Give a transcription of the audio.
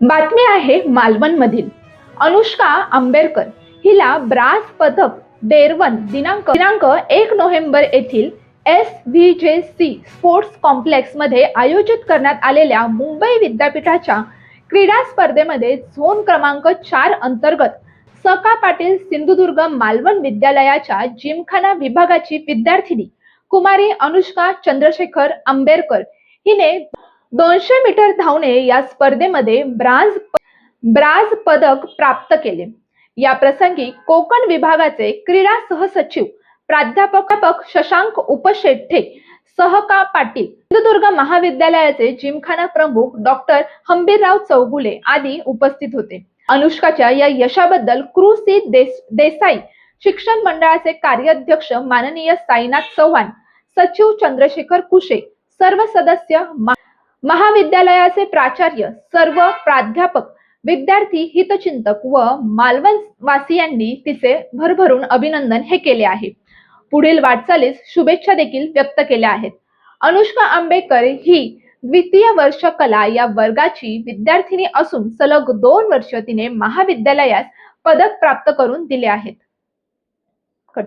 बातमी आहे मालवण मधील अनुष्का आंबेडकर हिला ब्रास पदक डेरवन दिनांक दिनांक एक नोव्हेंबर येथील S V J C sports कॉम्प्लेक्समध्ये आयोजित करण्यात आलेल्या मुंबई विद्यापीठाच्या क्रीडा स्पर्धेमध्ये झोन क्रमांक चार अंतर्गत सका पाटील सिंधुदुर्ग मालवण विद्यालयाच्या जिमखाना विभागाची विद्यार्थिनी कुमारी अनुष्का चंद्रशेखर आंबेडकर हिने दोनशे मीटर धावणे या स्पर्धेमध्ये ब्रांज ब्राज पदक प्राप्त केले. या प्रसंगी कोकण विभागाचे क्रीडा सहसचिव प्राध्यापक शशांक उपशेठे सहका पाटील सिंधुदुर्ग महाविद्यालयाचे जिमखाना प्रमुख डॉक्टर हंबीरराव चौगुले आदी उपस्थित होते. अनुष्काच्या या यशाबद्दल क्रू सी देस देसाई शिक्षण मंडळाचे कार्याध्यक्ष माननीय साईनाथ चव्हाण सचिव चंद्रशेखर कुशे सर्व सदस्य मा- महाविद्यालयाचे प्राचार्य सर्व प्राध्यापक विद्यार्थी हितचिंतक व मालवण वासियांनी तिचे भरभरून अभिनंदन हे केले आहे. पुढील वाटचालीस शुभेच्छा देखील व्यक्त केल्या आहेत. अनुष्का आंबेडकर ही द्वितीय वर्ष कला या वर्गाची विद्यार्थिनी असून सलग दोन वर्ष तिने महाविद्यालयास पदक प्राप्त करून दिले आहेत. कट.